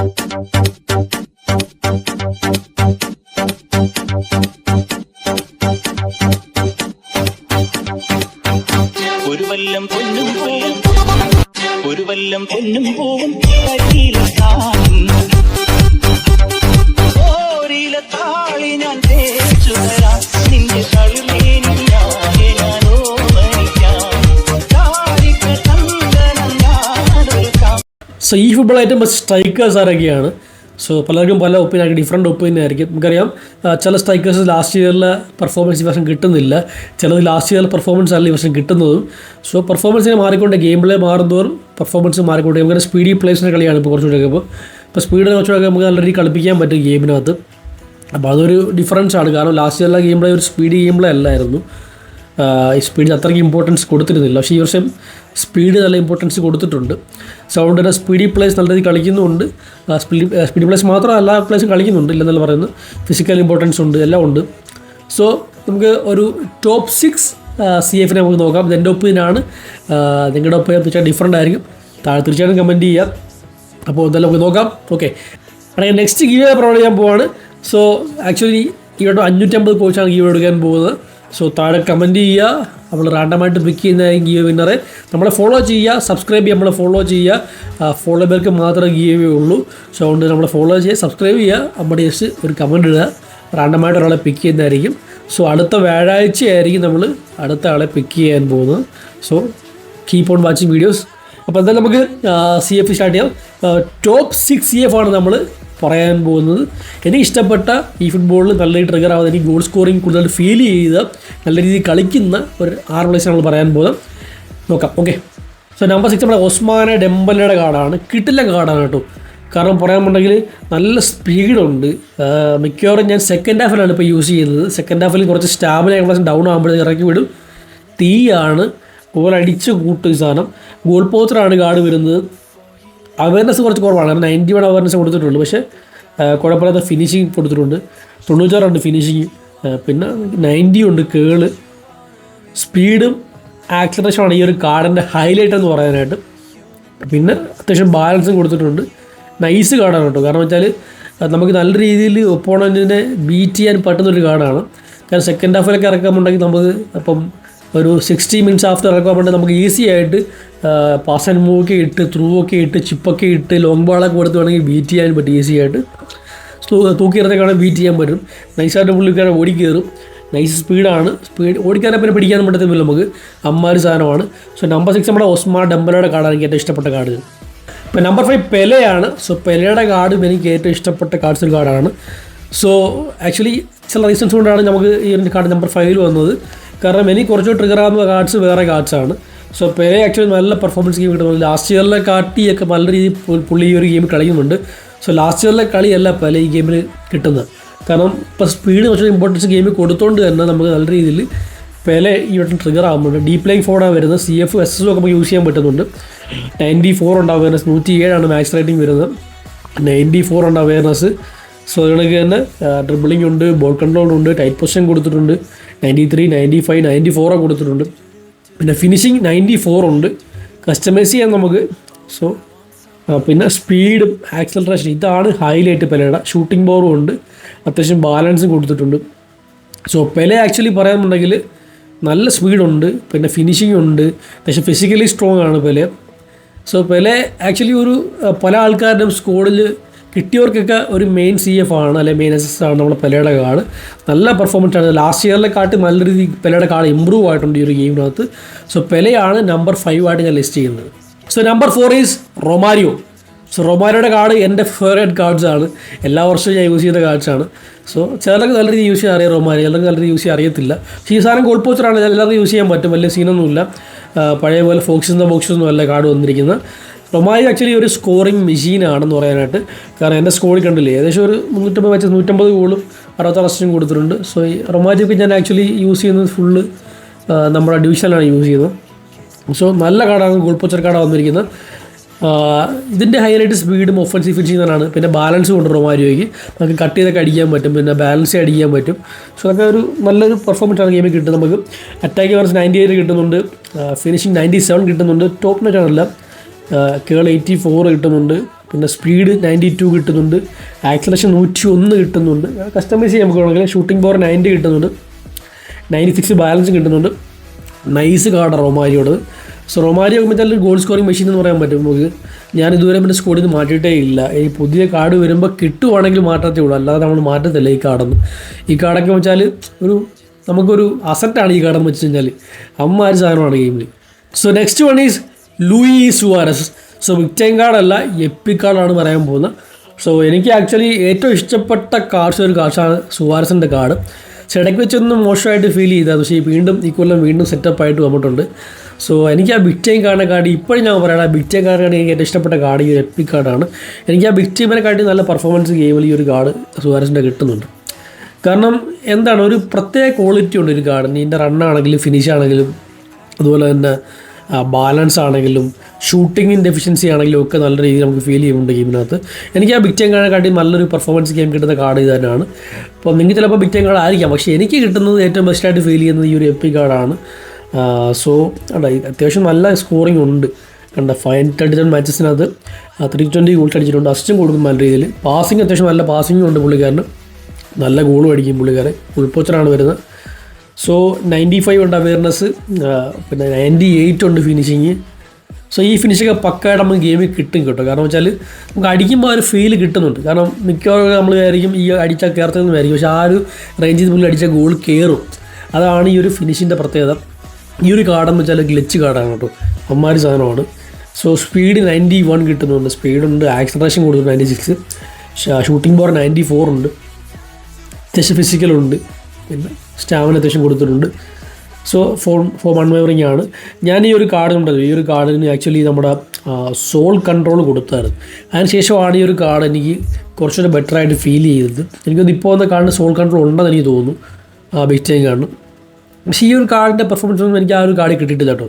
ഒരു വല്ലം പൊന്നും പൂവും. ഒരു വല്ലം പൊന്നും പൂവും. താളി ഞാൻ തേച്ചു നിന്റെ കളിമേനി സോ ഈ ഫുട്ബോൾ ഏറ്റവും ബെസ്റ്റ് സ്ട്രൈക്കേഴ്സ് ആരൊക്കെയാണ്? സോ പലർക്കും പല ഒപ്പീനിയൻ ഡിഫറെന്റ് ഒപ്പീനിയൻ ആയിരിക്കും. നമുക്കറിയാം ചില സ്ട്രൈക്കേഴ്സ് ലാസ്റ്റ് ഇയറിലെ പെർഫോമൻസ് ഈ വർഷം കിട്ടുന്നില്ല. ചിലത് ലാസ്റ്റ് ഇയറിലെ പെർഫോമൻസ് അല്ല ഈ വർഷം കിട്ടുന്നതും. സോ പെർഫോമൻസിനെ മാറിക്കൊണ്ട് ഗെയിം പ്ലേ മാറുന്നതോറും പെർഫോമൻസ് മാറിക്കൊണ്ട് നമുക്ക് സ്പീഡി പ്ലേസിന്റെ കളിയാണ് ഇപ്പോൾ കുറച്ചുകൂടെ ഇപ്പോൾ ഇപ്പോൾ സ്പീഡ് കുറച്ചുകൂടെ നമുക്ക് നല്ല രീതിയിൽ കളിപ്പിക്കാൻ പറ്റും ഗെയിമിനകത്ത് അപ്പോൾ അതൊരു ഡിഫറൻസ് ആണ്. കാരണം ലാസ്റ്റ് ഇയറിലെ ഗെയിം പ്ലേ ഒരു സ്പീഡ് ഗെയിം പ്ലേ അല്ലായിരുന്നു. സ്പീഡിന് അത്രയ്ക്ക് ഇമ്പോർട്ടൻസ് കൊടുത്തിരുന്നില്ല. പക്ഷേ ഈ വർഷം സ്പീഡ് നല്ല ഇമ്പോർട്ടൻസ് കൊടുത്തിട്ടുണ്ട്. സോ അതുകൊണ്ട് തന്നെ സ്പീഡി പ്ലേസ് നല്ല രീതിയിൽ കളിക്കുന്നുണ്ട്. സ്പീഡി സ്പീഡ് പ്ലേസ് മാത്രം എല്ലാ പ്ലേസും കളിക്കുന്നുണ്ട് ഇല്ലെന്നല്ല പറയുന്നത്. ഫിസിക്കൽ ഇമ്പോർട്ടൻസ് ഉണ്ട് എല്ലാം ഉണ്ട്. സോ നമുക്ക് ഒരു ടോപ്പ് സിക്സ് സി എഫിനെ നമുക്ക് നോക്കാം. എന്റെ ഒപ്പീനിയനാണ് നിങ്ങളുടെ ഒപ്പീനിയൻ തീർച്ചയായിട്ടും ഡിഫറന്റ് ആയിരിക്കും. താഴെ തീർച്ചയായിട്ടും കമന്റ് ചെയ്യാം അപ്പോൾ എന്തായാലും നമുക്ക് നോക്കാം. ഓക്കെ അങ്ങനെ നെക്സ്റ്റ് ഗീവ് പ്രൊവൈഡ് ചെയ്യാൻ പോവാണ്. സോ ആക്ച്വലി ഇവിടെ അഞ്ഞൂറ്റമ്പത് കോച്ചാണ് ഗീവ് എടുക്കാൻ പോകുന്നത്. സോ താഴെ കമന്റ് ചെയ്യുക. നമ്മൾ റാൻഡമായിട്ട് പിക്ക് ചെയ്യുന്ന ഗീവ് വിന്നറെ നമ്മളെ ഫോളോ ചെയ്യുക. സബ്സ്ക്രൈബ് ചെയ്യുക. നമ്മളെ ഫോളോ ചെയ്യുക. ഫോളോ പേർക്ക് മാത്രമേ ഗീവേ ഉള്ളൂ. സോ അതുകൊണ്ട് നമ്മളെ ഫോളോ ചെയ്യുക. സബ്സ്ക്രൈബ് ചെയ്യുക. നമ്മുടെ ജസ്റ്റ് ഒരു കമന്റ് ഇടുക. റാൻഡമായിട്ട് ഒരാളെ പിക്ക് ചെയ്യുന്നതായിരിക്കും. സോ അടുത്ത വ്യാഴാഴ്ചയായിരിക്കും നമ്മൾ അടുത്ത ആളെ പിക്ക് ചെയ്യാൻ പോകുന്നത്. So keep on watching videos അപ്പോൾ എന്തായാലും നമുക്ക് സി എഫ് സ്റ്റാർട്ട് ചെയ്യാം. ടോപ്പ് സിക്സ് സി എഫ് ആണ് നമ്മൾ പറയാൻ പോകുന്നത്. എനിക്ക് ഇഷ്ടപ്പെട്ട ഈ ഫുട്ബോളിൽ നല്ല ട്രിഗർ ആവാതെ എനിക്ക് ഗോൾ സ്കോറിങ് കൂടുതൽ ഫീൽ ചെയ്ത് നല്ല രീതിയിൽ കളിക്കുന്ന ഒരു ആറ് പ്ലേസ് നമ്മൾ പറയാൻ പോകുന്നത്. നോക്കാം ഓക്കെ സോ നമ്പർ സിക്സ് നമ്മുടെ ഓസ്മാന ഡെമ്പലയുടെ കാർഡാണ് കിട്ടില്ല കാർഡാണ് കേട്ടോ. കാരണം പറയാമുണ്ടെങ്കിൽ നല്ല സ്പീഡുണ്ട് മിക്കവാറും ഞാൻ സെക്കൻഡ് ഹാഫിലാണ് ഇപ്പോൾ യൂസ് ചെയ്യുന്നത്. സെക്കൻഡ് ഹാഫിൽ കുറച്ച് സ്റ്റാമിന ഏകദേശം ഡൗൺ ആകുമ്പോഴത്തേക്ക് ഇറക്കി വിടും. തീയാണ്. ഗോൾ അടിച്ച് കൂട്ടും സാധനം. ഗോൾ പോസ്റ്ററാണ് കാർഡ് വരുന്നത്. അവയർനെസ് കുറച്ച് കുറവാണ്. നയന്റി വൺ അവയർനെസ് കൊടുത്തിട്ടുണ്ട്. പക്ഷേ കുഴപ്പമില്ലാത്ത ഫിനിഷിങ് കൊടുത്തിട്ടുണ്ട്. തൊണ്ണൂറ്റാറുണ്ട് ഫിനിഷിങ് പിന്നെ നയന്റി ഉണ്ട് കേൾ. സ്പീഡും ആക്സലറേഷനാണ് ഈ ഒരു കാർഡിന്റെ ഹൈലൈറ്റ് എന്ന് പറയാനായിട്ട്. പിന്നെ അത്യാവശ്യം ബാലൻസും കൊടുത്തിട്ടുണ്ട്. നൈസ് കാർഡാണ് കേട്ടോ. കാരണം വെച്ചാൽ നമുക്ക് നല്ല രീതിയിൽ ഒപ്പോണന്റിനെ ബീറ്റ് ചെയ്യാൻ പറ്റുന്നൊരു കാർഡാണ് കാരണം സെക്കൻഡ് ഹാഫിലൊക്കെ ഇറക്കാമുണ്ടെങ്കിൽ നമുക്ക് അപ്പം ഒരു സിക്സ്റ്റി മിനിറ്റ്സ് ആഫ്റ്റർ റിക്വയർമെന്റ് നമുക്ക് ഈസി ആയിട്ട് പാസ് ആൻഡ് മൂവ് ഒക്കെ ഇട്ട് ത്രൂ ഒക്കെ ഇട്ട് ചിപ്പൊക്കെ ഇട്ട് ലോങ് ബോളൊക്കെ കൊടുത്ത് വേണമെങ്കിൽ ബീറ്റ് ചെയ്യാൻ പറ്റും ഈസി ആയിട്ട്. തൂക്കി ഇറത്തേക്കാണെങ്കിൽ ബീറ്റ് ചെയ്യാൻ പറ്റും. നൈസായിട്ട് പുള്ളിക്കാരൻ ഓടി കയറും നൈസ് സ്പീഡാണ് സ്പീഡ് ഓടിക്കാനെ പിന്നെ പിടിക്കാൻ പറ്റത്തില്ല നമുക്ക്. അമ്മാരി സാധനമാണ്. സോ നമ്പർ സിക്സ് നമ്മുടെ ഒസ്മാ ഡംബലയുടെ കാർഡാണ് എനിക്ക് ഏറ്റവും ഇഷ്ടപ്പെട്ട കാർഡ്. ഇപ്പോൾ നമ്പർ ഫൈവ് പെലയാണ്. സോ പെലയുടെ കാർഡും എനിക്ക് ഏറ്റവും ഇഷ്ടപ്പെട്ട കാർഡ്സ് കാർഡാണ്. സോ ആക്ച്വലി ചില റീസൺസ് കൊണ്ടാണ് നമുക്ക് ഈ ഒരു കാർഡ് നമ്പർ ഫൈവിൽ വന്നത്. കാരണം എനിക്ക് കുറച്ചുകൂടി ട്രിഗർ ആകുന്ന കാർഡ്സ് വേറെ കാർഡ്സാണ് സോ പേരെ ആക്ച്വലി നല്ല പെർഫോമൻസ് ഗെയിം കിട്ടുന്നുണ്ട് ലാസ്റ്റ് ഇയറിലെ കാട്ടിയൊക്കെ നല്ല രീതിയിൽ പുള്ളി ഈ ഒരു ഗെയിം കളിക്കുന്നുണ്ട്. സോ ലാസ്റ്റ് ഇയറിലെ കളിയല്ല പല ഈ ഗെയിമിൽ കിട്ടുന്നത്. കാരണം ഇപ്പോൾ സ്പീഡ് കുറച്ച് ഇമ്പോർട്ടൻസ് ഗെയിമിൽ കൊടുത്തോണ്ട് തന്നെ നമുക്ക് നല്ല രീതിയിൽ പല ഈ വട്ടം ട്രിഗർ ആകുന്നുണ്ട് ഡീപ് ലൈ ഫോണാണ് വരുന്നത്. സി എഫ് എസ് എസ് ഒക്കെ നമുക്ക് യൂസ് ചെയ്യാൻ പറ്റുന്നുണ്ട്. നയന്റി ഫോർ ഉണ്ട് അവയർനെസ് നൂറ്റി ഏഴാണ് മാക്സ് റേറ്റിംഗ് വരുന്നത്. നയന്റി ഫോർ ഉണ്ട് അവയർനെസ് സോ അതുകണക്ക് തന്നെ ഡ്രിബിളിംഗ് ഉണ്ട് ബോൾ കൺട്രോൾ ഉണ്ട് ടൈറ്റ് പൊസിഷൻ കൊടുത്തിട്ടുണ്ട്. Ninety three ninety five ninety ഫോറോ കൊടുത്തിട്ടുണ്ട്. പിന്നെ ഫിനിഷിങ് നയന്റി ഫോർ ഉണ്ട്. കസ്റ്റമൈസ് ചെയ്യാം നമുക്ക്. സോ പിന്നെ സ്പീഡും ആക്സലറേഷൻ ഇതാണ് ഹൈലൈറ്റ് പെലയുടെ. ഷൂട്ടിംഗ് പവറും ഉണ്ട്. അത്യാവശ്യം ബാലൻസും കൊടുത്തിട്ടുണ്ട്. സോ പെല ആക്ച്വലി പറയാമെന്നുണ്ടെങ്കിൽ നല്ല സ്പീഡുണ്ട് പിന്നെ ഫിനിഷിംഗ് ഉണ്ട്. പക്ഷേ ഫിസിക്കലി സ്ട്രോങ് ആണ് പെലെ. സോ പെലെ ആക്ച്വലി ഒരു പല ആൾക്കാരുടെയും സ്കോഡിൽ കിട്ടിയവർക്കൊക്കെ ഒരു മെയിൻ സി എഫ് ആണ് അല്ലെ മെയിൻ എസ് ആണ് നമ്മുടെ പെലയുടെ കാർഡ് നല്ല പെർഫോമൻസ് ആണ്. ലാസ്റ്റ് ഇയറിലെ കാട്ടി നല്ല രീതിയിൽ പെലയുടെ കാർഡ് ഇമ്പ്രൂവ് ആയിട്ടുണ്ട് ഈ ഒരു ഗെയിമിനകത്ത് സോ പെലയാണ് നമ്പർ ഫൈവ് ആയിട്ട് ഞാൻ ലിസ്റ്റ് ചെയ്യുന്നത്. So number four is Romario. So റൊമാരിയോയുടെ card എന്റെ ഫേവറേറ്റ് കാർഡ്സ് ആണ്. എല്ലാ വർഷവും ഞാൻ യൂസ് ചെയ്യുന്ന കാർഡ്സ് ആണ്. സോ ചിലർക്ക് നല്ല രീതിയിൽ യൂസ് ചെയ്യാൻ അറിയാം റൊമാരിയോ. ചിലർക്ക് നല്ല രീതിയിൽ യൂസ് ചെയ്യാൻ അറിയത്തില്ല. പക്ഷേ ഈ സാധനം ഗോൾ എല്ലാവർക്കും യൂസ് ചെയ്യാൻ പറ്റും. വലിയ സീനൊന്നുമില്ല പഴയ പോലെ ഫോക്സിന്റെ ബോക്സൊന്നും അല്ല കാർഡ് വന്നിരിക്കുന്നത്. റൊമാരി ആക്ച്വലി ഒരു സ്കോറിംഗ് മെഷീനാണെന്ന് പറയാനായിട്ട് കാരണം എന്റെ സ്കോറിൽ കണ്ടില്ലേ? ഏകദേശം ഒരു മുന്നൂറ്റമ്പത് വെച്ച് നൂറ്റമ്പത് ഗോളും അറുപത്താറ് അസിസ്റ്റും കൊടുത്തിട്ടുണ്ട്. സോ ഈ റൊമാരിയൊക്കെ ഞാൻ ആക്ച്വലി യൂസ് ചെയ്യുന്നത് ഫുള്ള് നമ്മുടെ ഡിവിഷനിലാണ് യൂസ് ചെയ്യുന്നത്. സോ നല്ല കാർഡാണ് ഗോൾ പോച്ചർ കാർഡാണ് വന്നിരിക്കുന്നത്. ഇതിന്റെ ഹൈലൈറ്റ് സ്പീഡും ഒഫൻസീവ് ഫിനിഷിങ്ങാണ് പിന്നെ ബാലൻസ് കൊണ്ട് റൊമാരിയോയ്ക്ക് നമുക്ക് കട്ട് ചെയ്തൊക്കെ അടിക്കാൻ പറ്റും. പിന്നെ ബാലൻസ് അടിക്കാൻ പറ്റും. സോ അതൊക്കെ ഒരു നല്ലൊരു പെർഫോമൻസ് ആണ് ഗെയിമിൽ കിട്ടുന്നത്. നമുക്ക് അറ്റാക്ക് വർസ് നയന്റി എയ്റ്റ് കിട്ടുന്നുണ്ട്. ഫിനിഷിംഗ് നയന്റി സെവൻ കിട്ടുന്നുണ്ട്. ടോപ്പ് നെറ്റ് ആണല്ല. കേൾ എയ്റ്റി ഫോർ കിട്ടുന്നുണ്ട് പിന്നെ സ്പീഡ് നയന്റി ടു കിട്ടുന്നുണ്ട് ആക്സലേഷൻ നൂറ്റി ഒന്ന് കിട്ടുന്നുണ്ട് കസ്റ്റമൈസ് ചെയ്യാൻ നമുക്ക് ഷൂട്ടിംഗ് പവർ നയന്റി കിട്ടുന്നുണ്ട് നയന്റി സിക്സ് ബാലൻസ് കിട്ടുന്നുണ്ട്. നൈസ് കാർഡാണ് റൊമാരിയോട് സോ റൊമാരിയോ വെച്ചാൽ ഗോൾ സ്കോറിംഗ് മെഷീൻ എന്ന് പറയാൻ പറ്റും നമുക്ക്. ഞാൻ ഇതുവരെ പിന്നെ സ്കോഡിൽ നിന്ന് മാറ്റിയിട്ടേ ഇല്ല. ഈ പുതിയ കാർഡ് വരുമ്പോൾ കിട്ടുവാണെങ്കിൽ മാറ്റത്തേ ഉള്ളൂ. അല്ലാതെ നമ്മൾ മാറ്റത്തില്ല ഈ കാർഡൊന്നും ഈ കാർഡൊക്കെ വെച്ചാൽ ഒരു നമുക്കൊരു അസറ്റാണ് ഈ കാർഡെന്ന് വെച്ച് കഴിഞ്ഞാൽ അമ്മാര് സാധനമാണ് ഗെയിമിൽ so next one is Luis Suarez. So വിക്ടൈം കാർഡല്ല എപ്പി കാർഡാണ് പറയാൻ പോകുന്നത് സോ എനിക്ക് ആക്ച്വലി ഏറ്റവും ഇഷ്ടപ്പെട്ട കാർഡ്സ് ഒരു കാർഡ്സാണ് സുവാരസിന്റെ കാർഡ് പക്ഷെ ഇടയ്ക്ക് വെച്ചൊന്നും മോശമായിട്ട് ഫീൽ ചെയ്താൽ പക്ഷേ വീണ്ടും ഈ കൊല്ലം വീണ്ടും സെറ്റപ്പ് ആയിട്ട് വന്നിട്ടുണ്ട്. സോ എനിക്ക് ആ ബിഗ് ടൈം കാർഡിനെ കാർഡ് ഇപ്പോഴും ഞാൻ പറയണം ആ ബിഗ് ടൈം കാർഡാണ് എനിക്ക് ഏറ്റവും ഇഷ്ടപ്പെട്ട കാർഡ് ഈ ഒരു എപ്പി കാർഡാണ് എനിക്ക് ആ ബിഗ് ടൈമിനെ കാട്ടി നല്ല പെർഫോമൻസ് ഗെയിമിൽ ഈ ഒരു കാർഡ് സുവാരസിന്റെ കിട്ടുന്നുണ്ട്. കാരണം എന്താണ് ഒരു പ്രത്യേക ക്വാളിറ്റി ഉണ്ട് ഒരു കാർഡിന് ഇതിന്റെ റണ്ണാണെങ്കിലും ഫിനിഷ് ആണെങ്കിലും അതുപോലെ തന്നെ ബാലൻസ് ആണെങ്കിലും ഷൂട്ടിങ്ങിന്റെ എഫിഷ്യൻസി ആണെങ്കിലും ഒക്കെ നല്ല രീതിയിൽ നമുക്ക് ഫീൽ ചെയ്യുന്നുണ്ട് ഗെയിമിനകത്ത് എനിക്ക് ആ ബിഗ് ടൈം കാർഡിനെക്കാട്ടി നല്ലൊരു പെർഫോമൻസ് ഗെയിം കിട്ടുന്ന കാർഡ് തന്നെയാണ്. അപ്പോൾ നിങ്ങൾക്ക് ചിലപ്പോൾ ബിഗ് ടൈം കാർഡ് ആയിരിക്കാം പക്ഷേ എനിക്ക് കിട്ടുന്നത് ഏറ്റവും ബെസ്റ്റായിട്ട് ഫീൽ ചെയ്യുന്നത് ഈ ഒരു എപ്പി കാർഡാണ് സോ അല്ല അത്യാവശ്യം നല്ല സ്കോറിംഗ് ഉണ്ട്. കണ്ട ഫൈവ് തേർട്ടി സെവൻ മാച്ചസിനകത്ത് ത്രീ ട്വന്റി ഗോൾസ് അടിച്ചിട്ടുണ്ട്. അസിസ്റ്റും കൊടുക്കും നല്ല രീതിയിൽ. പാസിങ് അത്യാവശ്യം നല്ല പാസിങ്ങും ഉണ്ട് പുള്ളിക്കാരന്. നല്ല ഗോളും അടിക്കും പുള്ളിക്കാരൻ. ഉൾപ്പോച്ചറാണ് വരുന്നത്. സോ നയന്റി ഫൈവ് ഉണ്ട് അവയർനെസ് പിന്നെ നയന്റി എയ്റ്റ് ഉണ്ട് ഫിനിഷിങ് സോ ഈ ഫിനിഷൊക്കെ പക്കായിട്ട് നമുക്ക് ഗെയിമിൽ കിട്ടും കേട്ടോ. കാരണം വെച്ചാൽ നമുക്ക് അടിക്കുമ്പോൾ ഒരു ഫീൽ കിട്ടുന്നുണ്ട്. കാരണം മിക്കവാറും നമ്മൾ ആയിരിക്കും ഈ അടിച്ചാൽ കയറത്തെന്ന് വിചാരിക്കും. പക്ഷേ ആ ഒരു റേഞ്ചിൽ പുള്ളി അടിച്ച ഗോൾ കയറും അതാണ് ഈ ഒരു ഫിനിഷിന്റെ പ്രത്യേകത. ഈ ഒരു കാർഡെന്ന് വെച്ചാൽ ഗ്ലിച്ച് കാർഡാണ് കേട്ടോ. അമ്മാരി സാധനമാണ്. സോ സ്പീഡ് നയന്റി വൺ കിട്ടുന്നുണ്ട് സ്പീഡുണ്ട് ആക്സലറേഷൻ കൊടുക്കുന്നുണ്ട് ninety six shooting power ninety four ഉണ്ട്. അത്യാവശ്യം ഫിസിക്കലുണ്ട് പിന്നെ സ്റ്റാമിന അത്യാവശ്യം കൊടുത്തിട്ടുണ്ട്. So four four one wavering ആണ്. ഞാൻ ഈ ഒരു കാർഡ് ഉണ്ടല്ലോ ഈ ഒരു കാർഡിന് ആക്ച്വലി നമ്മുടെ സോൾ കൺട്രോൾ കൊടുത്തായിരുന്നു. അതിനുശേഷമാണ് ഈ ഒരു കാർഡ് എനിക്ക് കുറച്ചുകൂടെ ബെറ്റർ ആയിട്ട് ഫീൽ ചെയ്തത്. എനിക്കൊന്ന് ഇപ്പോൾ വന്ന കാർഡിന് സോൾ കൺട്രോൾ ഉണ്ടെന്ന് എനിക്ക് തോന്നുന്നു. ആ ടൈം കാർഡിന് പക്ഷേ ഈ ഒരു കാർഡിന്റെ പെർഫോമൻസ് ഒന്നും എനിക്ക് ആ ഒരു കാർഡ് കിട്ടിയിട്ടില്ല കേട്ടോ.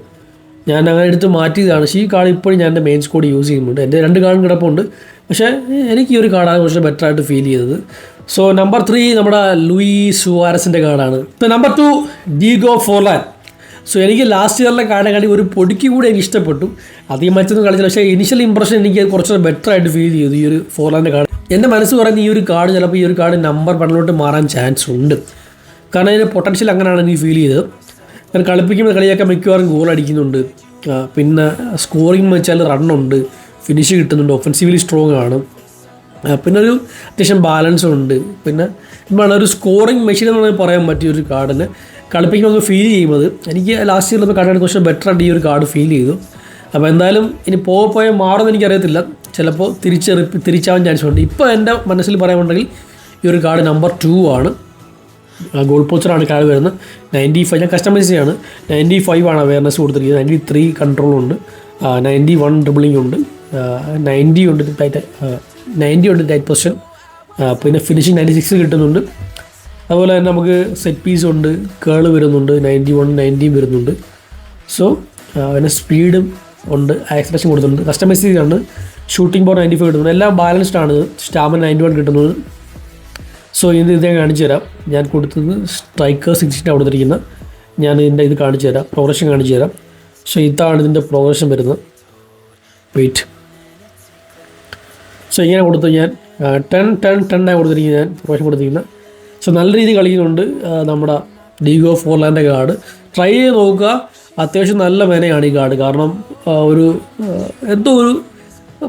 ഞാൻ അങ്ങനെ എടുത്ത് മാറ്റിയതാണ്. പക്ഷേ ഈ കാർഡ് ഇപ്പോഴും ഞാൻ എന്റെ മെയിൻ സ്കോഡ് യൂസ് ചെയ്യുന്നുണ്ട്. എന്റെ രണ്ട് കാർഡും കിടപ്പുണ്ട്. പക്ഷേ എനിക്ക് ഈ ഒരു കാർഡാണ് കുറച്ച് ബെറ്റർ ആയിട്ട് ഫീൽ ചെയ്തത്. സോ നമ്പർ ത്രീ നമ്മുടെ ലൂയി സുവാരസിന്റെ കാർഡാണ്. Number two Diego Forlan so എനിക്ക് ലാസ്റ്റ് ഇയറിലെ കാർഡിനെ കളി ഒരു പൊടിക്ക് കൂടി എനിക്ക് ഇഷ്ടപ്പെട്ടു. അധികം മറ്റൊന്നും കളിച്ചില്ല. പക്ഷേ ഇനിഷ്യൽ ഇംപ്രഷൻ എനിക്ക് കുറച്ചുകൂടെ ബെറ്റർ ആയിട്ട് ഫീൽ ചെയ്തു ഈ ഒരു ഫോർലാന്റെ കാർഡ്. എന്റെ മനസ്സ് പറയുന്നത് ഈ ഒരു കാർഡ് ചിലപ്പോൾ ഈ ഒരു കാർഡ് നമ്പർ പണ്ടിലോട്ട് മാറാൻ ചാൻസ് ഉണ്ട്. കാരണം അതിന്റെ പൊട്ടൻഷ്യൽ അങ്ങനെയാണ് എനിക്ക് ഫീൽ ചെയ്തത്. കാരണം കളിപ്പിക്കുമ്പോൾ കളിയൊക്കെ മിക്കവാറും ഗോൾ അടിക്കുന്നുണ്ട്. പിന്നെ സ്കോറിംഗ് വെച്ചാൽ റണ്ണുണ്ട് ഫിനിഷ് കിട്ടുന്നുണ്ട്. ഒഫൻസീവ്ലി സ്ട്രോങ് ആണ്. പിന്നെ ഒരു അത്യാവശ്യം ബാലൻസും ഉണ്ട്. പിന്നെ എന്താണ് ഒരു സ്കോറിംഗ് മെഷീൻ എന്ന് പറഞ്ഞാൽ പറയാൻ പറ്റിയ ഒരു കാർഡിന് കളിപ്പിക്കുമ്പോൾ നമുക്ക് ഫീൽ ചെയ്യുന്നത് എനിക്ക് ലാസ്റ്റ് ഇയർ ഇയറിൽ കാർഡിനെ കുറച്ച് ബെറ്റർ ആയിട്ട് ഈ ഒരു കാർഡ് ഫീൽ ചെയ്തു. അപ്പോൾ എന്തായാലും ഇനി പോകെ പോയാൽ മാറുമെന്ന് എനിക്കറിയത്തില്ല. ചിലപ്പോൾ തിരിച്ച് തിരിച്ചാവാൻ ചാൻസ് ഉണ്ട്. ഇപ്പോൾ എന്റെ മനസ്സിൽ പറയാനുണ്ടെങ്കിൽ ഈ ഒരു കാർഡ് നമ്പർ ടു ആണ്. ഗോൾ പോച്ചറാണ് കാർഡ് വരുന്നത്. നയന്റി ഫൈവ് ഞാൻ കസ്റ്റമൈസ് ചെയ്യാണ്. നയന്റി ഫൈവ് ആണ് അവയർനെസ് കൊടുത്തിരിക്കുന്നത്. Ninety three കൺട്രോളുണ്ട് ninety one dribbling ഉണ്ട്. നയന്റി ഉണ്ട്. നയന്റി ഉണ്ട് ടൈറ്റ് പൊസിഷൻ പിന്നെ ഫിനിഷിങ് നയന്റി സിക്സ് കിട്ടുന്നുണ്ട്. അതുപോലെ തന്നെ നമുക്ക് സെറ്റ് പീസ് ഉണ്ട് കേൾ വരുന്നുണ്ട് നയന്റി വൺ നയന്റിയും വരുന്നുണ്ട്. സോ അതിന് സ്പീഡും ഉണ്ട് ആക്സലേഷൻ കൊടുത്തിട്ടുണ്ട്. കസ്റ്റമൈസ് ചെയ്താണ്. ഷൂട്ടിംഗ് പോർ നയന്റി ഫൈവ് കിട്ടുന്നുണ്ട്. എല്ലാം ബാലൻസ്ഡ് ആണ്. സ്റ്റാമിന നയന്റി വൺ കിട്ടുന്നത് സോ ഇത് ഇതേ കാണിച്ചു തരാം. ഞാൻ കൊടുത്തത് സ്ട്രൈക്കർ സിക്സ്റ്റിന്റെ കൊടുത്തിരിക്കുന്ന ഞാൻ ഇതിന്റെ ഇത് കാണിച്ചു തരാം. പ്രോഗ്രഷൻ കാണിച്ചു തരാം. സോ ഇതാണ് ഇതിന്റെ പ്രോഗ്രഷൻ വരുന്നത്. വെയിറ്റ് സോ ഇങ്ങനെ കൊടുത്തു ഞാൻ ടെൻ ടെൻ ടെണ്ണായി കൊടുത്തിരിക്കുന്നത് ഞാൻ പ്രോഗ്രഷൻ കൊടുത്തിരിക്കുന്നത് സോ നല്ല രീതിയിൽ കളിക്കുന്നുണ്ട് നമ്മുടെ ഡീഗോ ഫോർലാൻഡ് കാർഡ്. ട്രൈ ചെയ്ത് നോക്കുക അത്യാവശ്യം നല്ല വിലയാണ് ഈ കാർഡ്. കാരണം ഒരു എന്തോ ഒരു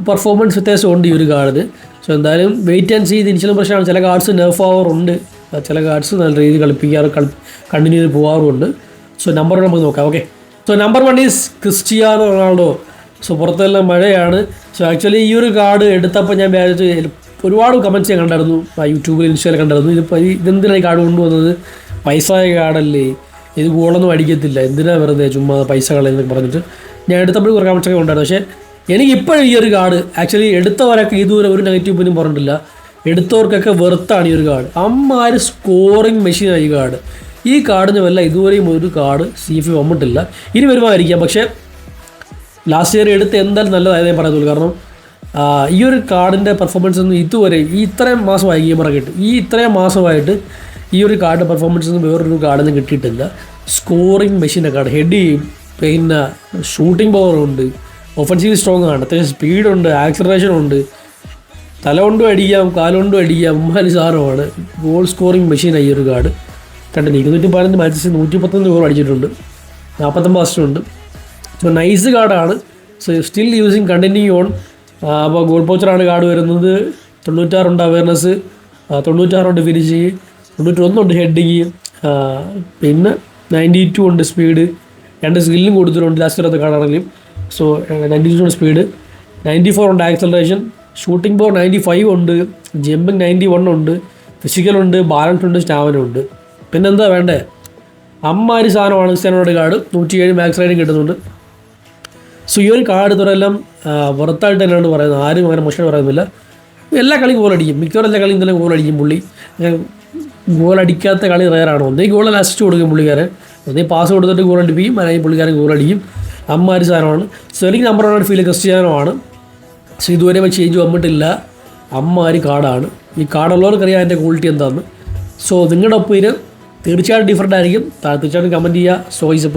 പെർഫോമൻസ് വ്യത്യാസമുണ്ട് ഈ ഒരു കാർഡിന്. സോ എന്തായാലും വെയിറ്റ് ആൻഡ് സീ ഇത് പ്രശ്നമാണ്. ചില കാർഡ്സ് നെർഫ് ആവാറുണ്ട്. ചില കാർഡ്സ് നല്ല രീതിയിൽ കളിപ്പിക്കാറ് കളി കണ്ടിന്യൂ ചെയ്ത് പോകാറുമുണ്ട് സോ നമ്പർ നമുക്ക് നോക്കാം okay so number one is Cristiano Ronaldo so പുറത്തെല്ലാം മഴയാണ്. സോ ആക്ച്വലി ഈ ഒരു കാർഡ് എടുത്തപ്പോൾ ഞാൻ വിചാരിച്ചു ഒരുപാട് കമന്റ്സ് ഞാൻ കണ്ടായിരുന്നു. ആ യൂട്യൂബിൽ ഇൻസ്റ്റയിൽ കണ്ടായിരുന്നു. ഇതിപ്പോൾ ഇതെന്തിനാണ് ഈ കാർഡ് കൊണ്ടുവന്നത്? പൈസ കാർഡല്ലേ? ഇത് ഗോളൊന്നും അടിക്കത്തില്ല. എന്തിനാ വെറുതെ ചുമ്മാ പൈസ കളയെന്നൊക്കെ പറഞ്ഞിട്ട് ഞാൻ എടുത്തപ്പോൾ കുറേ കമൻസൊക്കെ ഉണ്ടായിരുന്നു പക്ഷേ എനിക്ക് ഇപ്പോഴും ഈ ഒരു കാർഡ് ആക്ച്വലി എടുത്തവരൊക്കെ ഇതുവരെ ഒരു നെഗറ്റീവ് പോലും പറഞ്ഞിട്ടില്ല. എടുത്തവർക്കൊക്കെ വെറുത്താണ് ഈ ഒരു കാർഡ്. അമ്മാര് സ്കോറിങ് മെഷീനാണ് ഈ കാർഡ്. ഈ കാർഡിന് വല്ല ഇതുവരെയും ഒരു കാർഡ് സി എഫ് വന്നിട്ടില്ല. ഇനി വരുമായിരിക്കാം. പക്ഷേ ലാസ്റ്റ് ഇയർ എടുത്ത് എന്തായാലും നല്ലതായത് ഞാൻ പറയത്തുള്ളൂ. കാരണം ഈ ഒരു കാർഡിന്റെ പെർഫോമൻസ് ഒന്നും ഇതുവരെ ഈ ഇത്രയും മാസമായി ഗെയിം ഇറങ്ങിയിട്ട് ഈ ഇത്രയും മാസമായിട്ട് ഈ ഒരു കാർഡിന്റെ പെർഫോമൻസ് ഒന്നും വേറൊരു കാർഡിനും കിട്ടിയിട്ടില്ല. സ്കോറിങ് മെഷീന്റെ കാർഡ് ഹെഡ് ചെയ്യും പിന്നെ ഷൂട്ടിംഗ് പവർ ഉണ്ട്. ഒഫൻസീവ് സ്ട്രോങ് ആണ്. അത്യാവശ്യം സ്പീഡുണ്ട് ആക്സലറേഷൻ ഉണ്ട്. തല കൊണ്ടും അടിക്കാം കാലുകൊണ്ടും അടിക്കാം ഉമ്മാലി സാധനമാണ് ഗോൾ സ്കോറിങ് മെഷീനായി ഒരു കാർഡ് കണ്ടില്ല ഇരുന്നൂറ്റി പതിനഞ്ച് മാച്ചസ് നൂറ്റി പത്തൊന്ന് ഗോൾ അടിച്ചിട്ടുണ്ട്. നാൽപ്പത്തൊമ്പത് അസിസ്റ്റ് സോ നൈസ് കാർഡാണ് so still using continue on അപ്പോൾ ഗോൾ പോച്ചറാണ് കാർഡ് വരുന്നത്. തൊണ്ണൂറ്റാറുണ്ട് അവയർനെസ് തൊണ്ണൂറ്റാറുണ്ട് ഫിനിഷിങ് തൊണ്ണൂറ്റൊന്നുണ്ട് ഹെഡിങ് പിന്നെ നയന്റി ടു ഉണ്ട് സ്പീഡ് രണ്ട് സ്കില്ലും കൊടുത്തിട്ടുണ്ട് ലാസ്റ്റ് വരത്തെ കാണാണെങ്കിലും സോ നയന്റി ടു ഉണ്ട് സ്പീഡ് നയന്റി ഫോർ ഉണ്ട് acceleration shooting power ninety five ഉണ്ട്. ജമ്പിങ് നയന്റി വൺ ഉണ്ട്. ഫിസിക്കൽ ഉണ്ട് ബാലൻസ് ഉണ്ട് സ്റ്റാമിന ഉണ്ട്. പിന്നെന്താ വേണ്ടേ? അമ്മാരി സാധനമാണ് ക്രിസ്ത്യാനോയുടെ കാർഡ് നൂറ്റിയേഴ് മാക്സ് റൈഡിങ് കിട്ടുന്നുണ്ട്. സോ ഈ ഒരു കാർഡ് ഇതുവരെല്ലാം പുറത്തായിട്ട് തന്നെയാണ് പറയുന്നത് ആരും അങ്ങനെ മോശം പറയുന്നില്ല. എല്ലാ കളിയും ഗോളടിക്കും മിക്കവാറും എല്ലാ കളിയും ഇന്നലെ ഗോളടിക്കും പുള്ളി. ഗോൾ അടിക്കാത്ത കളി റയറാണ് ഒന്നേ ഗോൾ അസിസ്റ്റ് കൊടുക്കും പുള്ളിക്കാരൻ. ഒന്നേ പാസ് കൊടുത്തിട്ട് ഗോൾ അടിപ്പിക്കും അല്ലെങ്കിൽ പുള്ളിക്കാരൻ ഗോൾ അടിക്കും. അമ്മാരി സാധനമാണ്. സെറിങ് നമ്പർ വൺ ഫീൽ ക്രിസ്ത്യാനോ ആണ് സോ ഇതുവരെ ചേഞ്ച് വന്നിട്ടില്ല. അമ്മാരി കാർഡാണ് ഈ കാർഡുള്ളവർക്കറിയാം അതിന്റെ ക്വാളിറ്റി എന്താണെന്ന് സോ നിങ്ങളുടെ ഒപ്പീനിയൻ തീർച്ചയായിട്ടും ഡിഫറെന്റ് ആയിരിക്കും. തീർച്ചയായിട്ടും കമന്റ് ചെയ്യുക. So is